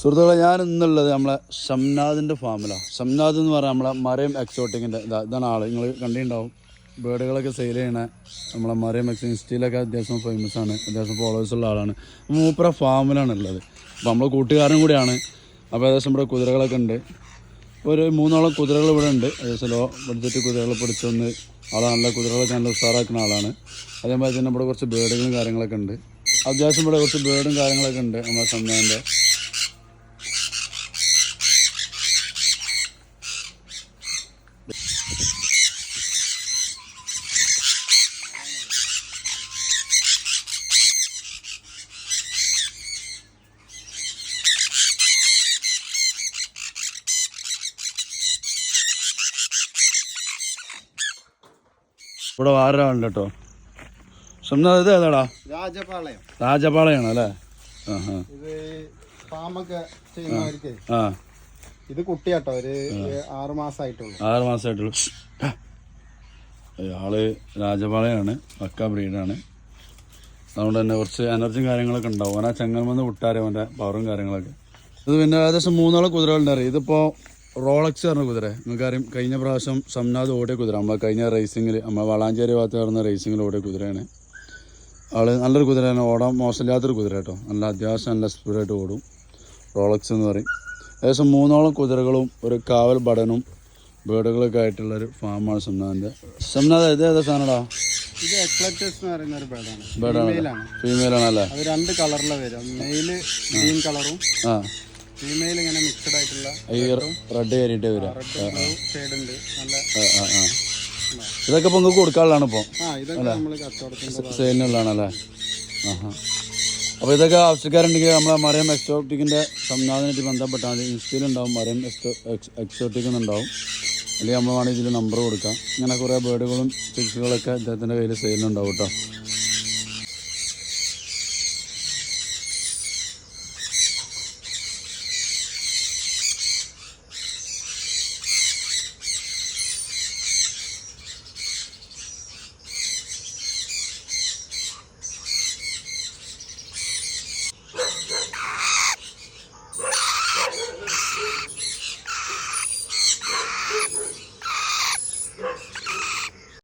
സുഹൃത്തുക്കളെ ഞാൻ ഇന്നുള്ളത് നമ്മളെ ഷംനാഥിന്റെ ഫാമിലാണ്. ഷംനാഥ് എന്ന് പറഞ്ഞാൽ നമ്മളെ മറിയം എക്സോട്ടിക്കിന്റെ ഇതാ ഇതാണ് ആൾ നിങ്ങൾ കണ്ടിട്ടുണ്ടാവും. ബേഡുകളൊക്കെ സെയിൽ ചെയ്യണ നമ്മളെ മറയം എക്സ് ഇൻസ്റ്റയിലൊക്കെ അത്യാവശ്യം ഫേമസ് ആണ്. അത്യാവശ്യം ഫോളോവേഴ്സ് ഉള്ള ആളാണ്. മൂപ്പറ ഫാമിലാണ് ഉള്ളത്. അപ്പോൾ നമ്മൾ കൂട്ടുകാരനും കൂടിയാണ്. അപ്പോൾ ഏകദേശം ഇവിടെ കുതിരകളൊക്കെ ഉണ്ട്. ഒരു മൂന്നോളം കുതിരകൾ ഇവിടെ ഉണ്ട്. ഏകദേശം ലോ ബഡ്ജറ്റ് കുതിരകൾ പിടിച്ചൊന്ന് ആളെ നല്ല കുതിരകളൊക്കെ നല്ല ഉഷാറാക്കുന്ന ആളാണ്. അതേമാതിരി തന്നെ ഇവിടെ കുറച്ച് ബേഡുകളും കാര്യങ്ങളൊക്കെ ഉണ്ട്. അത്യാവശ്യം ഇവിടെ കുറച്ച് ബേഡും കാര്യങ്ങളൊക്കെ ഉണ്ട് നമ്മുടെ സമ്മാന്റെ ഇവിടെ വേറൊരാളുണ്ട് കേട്ടോ സ്വന്തം ഇത് ഏതാടാ? രാജപാളയം. രാജപാളയാണ് അല്ലേ? ആ ഇത് കുട്ടിയാട്ടോ ഒരു ആറ് മാസമായിട്ടുള്ളൂ ആറ് മാസമായിട്ടുള്ളൂ ആൾ രാജപാളയാണ് പക്ക ബ്രീഡാണ്. അതുകൊണ്ട് തന്നെ കുറച്ച് എനർജിയും കാര്യങ്ങളൊക്കെ ഉണ്ടാവും. അവനാ വിട്ടാരോ അവന്റെ പവറും കാര്യങ്ങളൊക്കെ. ഇത് പിന്നെ ഏകദേശം മൂന്നോളം കുതിരകളുണ്ട് അറിയാം? ഇതിപ്പോൾ റോളക്സ് പറഞ്ഞ കുതിര. നിങ്ങൾക്കറിയാം കഴിഞ്ഞ പ്രാവശ്യം സംനാഥ് ഓടിയ കുതിര. നമ്മൾ കഴിഞ്ഞ റേസിങ്ങിൽ നമ്മൾ വളാഞ്ചേരി ഭാഗത്ത് നടന്ന റേസിങ്ങിൽ ഓടിയ കുതിരയാണ്. ആൾ നല്ലൊരു കുതിരയാണ്. ഓടാൻ മോശമില്ലാത്തൊരു കുതിര കേട്ടോ. നല്ല അത്യാവശ്യം നല്ല സ്പീഡായിട്ട് ഓടും. റോളക്സ് എന്ന് പറയും. ഏകദേശം മൂന്നോളം കുതിരകളും ഒരു കാവൽ ബടനും ബേഡുകളൊക്കെ ആയിട്ടുള്ളൊരു ഫാമാണ് സംനാഥിന്റെ സംനാഥ് ഇത് ഏതാ സാധനടാ? ഇത് എന്ന് പറയുന്ന ഒരു ബേഡാണ്. ഫീമെയിലാണ് ഫീമെയിൽ അത് രണ്ട് കളറിലെ വരും മെയിൽ ഗ്രീൻ കളറും ആ. ഫീമെയിൽ ഇങ്ങനെ മിക്സഡ് ആയിട്ടുള്ള റെഡ് കയറിയിട്ട് വരാം ഷെയ്ഡ് ഉണ്ട്. നല്ല ഇതൊക്കെ ഇപ്പൊ നിങ്ങൾക്ക് കൊടുക്കാനുള്ളതാണ് ഇപ്പൊ? സെയിലിനുള്ളതാണല്ലേ അപ്പോൾ ഇതൊക്കെ ആവശ്യക്കാരുണ്ടെങ്കിൽ നമ്മളെ മറിയം എക്സോട്ടിക്കിന്റെ സംവിധാനമായിട്ട് ബന്ധപ്പെട്ടാൽ മതി. ഇൻസ്റ്റയിലുണ്ടാവും മറിയം എക്സോ എക്സോട്ടിക് എന്നുണ്ടാവും. അല്ലെങ്കിൽ നമ്മൾ വേണമെങ്കിൽ ഇതിൽ നമ്പർ കൊടുക്കാം. ഇങ്ങനെ കുറേ ബേഡുകളും ചിക്സുകളൊക്കെ അദ്ദേഹത്തിന്റെ കയ്യിൽ സെയിലുണ്ടാവും കേട്ടോ.